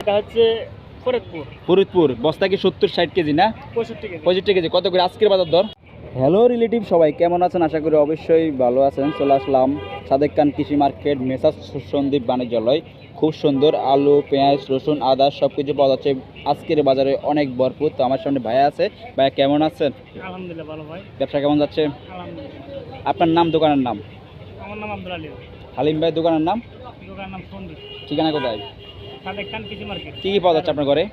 এটা হচ্ছে ফরিদপুর। ফরিদপুর বস্তা কি সত্তর ষাট কেজি না? পঁয়ষট্টি কেজি। পঁয়ষট্টি কেজি। কত করে আজকের বাজার দর? হ্যালো রিলেটিভ সবাই কেমন আছেন? আশা করি অবশ্যই ভালো আছেন। চলে আসলাম সাদেক খান কৃষি মার্কেট মেসাজ সন্দীপ বাণিজ্যালয়। খুব সুন্দর আলু পেঁয়াজ রসুন আদা সব কিছু পাওয়া যাচ্ছে। আজকের বাজারে অনেক ভরপুর। তো আমার সামনে ভাইয়া আছে। ভাইয়া কেমন আছেন? আলহামদুলিল্লাহ ভালো ভাই। ব্যবসা কেমন যাচ্ছে? আপনার নাম দোকানের নাম? আমার নাম আব্দুল হালিম ভাই দোকানের নাম? দোকানের নাম সন্দীপ। ঠিকানা কোথায়? কী কী পাওয়া যাচ্ছে আপনার ঘরে?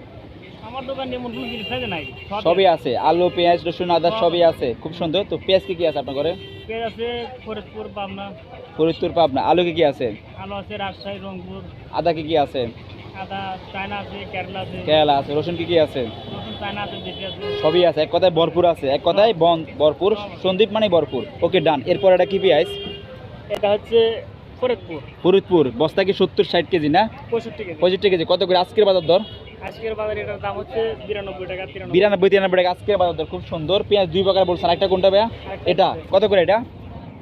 সবই আছে। আলু পেঁয়াজ রসুন আদা সবই আছে। খুব সুন্দর। তো পেঁয়াজ কি কি আছে আপনার ঘরে? পেঁয়াজ আছে ফরিদপুর পাবনা। ফরিদপুর পাবনা। আলু কি কি আছে? আলু আছে রাজশাহী রংপুর। আদা কি কি আছে? আদা চায়না আছে কেরালা আছে। রসুন কি কি আছে? রসুন চায়না আছে দেশি আছে। সবই আছে। এক কথায় ভরপুর আছে। এক কথায় বন ভরপুর। সন্দীপ মানে ভরপুর। ওকে ডান। এরপর এটা কি পেঁয়াজ? এটা হচ্ছে ফরিদপুর। ফরিদপুর বস্তা কি সত্তর ষাট কেজি না? পঁয়ষট্টি কেজি। পঁয়ষট্টি কেজি। কত করে আজকের বাজার দর? আজকের বাজারে এটার দাম হচ্ছে বিরানব্বই টাকা তিরানব্বই। বিরানব্বই তিরানব্বই টাকা আজকের বাজার দর। খুব সুন্দর। পেঁয়াজ দুই প্রকার বলছেন। একটা কোনটা ভাইয়া? এটা। কত করে এটা?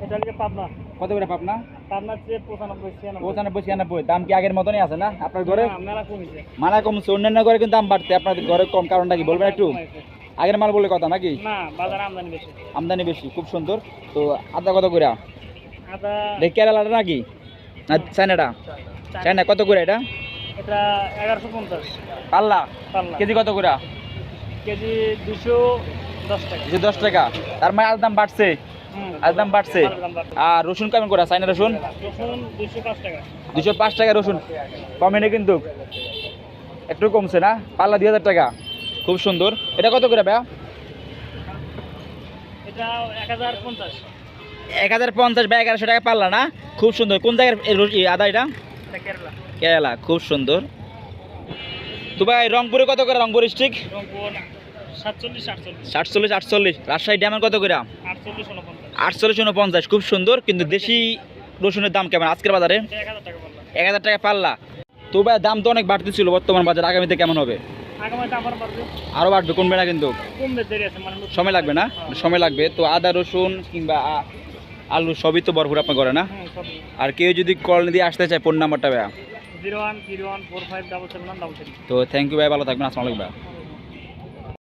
এটা হচ্ছে পাবনা। কত করে পাবনা? পাবনা হচ্ছে পঁচানব্বই পঁচানব্বই ছিয়ানব্বই। দাম কি আগের মতনই আছে না আপনার ঘরে? মেলা কমেছে। কমছে। অন্যান্য ঘরে কিন্তু দাম বাড়তে আপনাদের ঘরে কম। কারণটা কি বলবেন একটু? আগের মাল বলে কথা নাকি? না বাজার আমদানি বেশি। আমদানি বেশি। খুব সুন্দর। তো আদা কত করে? দেখ কেরালাটা নাকি না চায়নাটা চায়না কত করে এটা এটা এগারোশো পঞ্চাশ পাল্লা কেজি কত করে কেজি দুশো দশ টাকা দশ টাকা তার মানে আজ দাম বাড়ছে আজ দাম বাড়ছে। আর রসুন কেমন করে চায়না রসুন রসুন দুশো পাঁচ টাকা রসুন কমেনি কিন্তু একটু কমছে না পাল্লা দুই হাজার টাকা খুব সুন্দর এটা কত করে ভাইয়া এটা এক হাজার পঞ্চাশ এক হাজার পঞ্চাশ বা এগারোশো টাকা পাল্লা না? খুব সুন্দর। কোন জায়গার আদা এটা? কেরালা। খুব সুন্দর। তো ভাই রংপুরে কত করে রংপুর ডিস্ট্রিক্ট? সাতচল্লিশ আটচল্লিশ। রাজশাহী ড্যামের কত করে আটচল্লিশ উনপঞ্চাশ। খুব সুন্দর কিন্তু দেশি রসুনের দাম কেমন? আজকের বাজারে? এক হাজার টাকা পাল্লা। তো ভাই দাম তো অনেক বাড়তেছিল বর্তমান বাজার। আগামীতে কেমন হবে? আরও বাড়বে। কমবে না কিন্তু? মানে সময় লাগবে না? হ্যাঁ। সময় লাগবে। তো আদা রসুন কিংবা আলু সবই তো ভরপুর আপনার করে না? আর কেউ যদি কল দিয়ে আসতে চায় ফোন নাম্বারটা ভাইয়া। Zero one zero one four five double seven one double তো থ্যাংক ইউ ভাই ভালো থাকবেন আসসালামাইকুম ভাইয়া। ভাই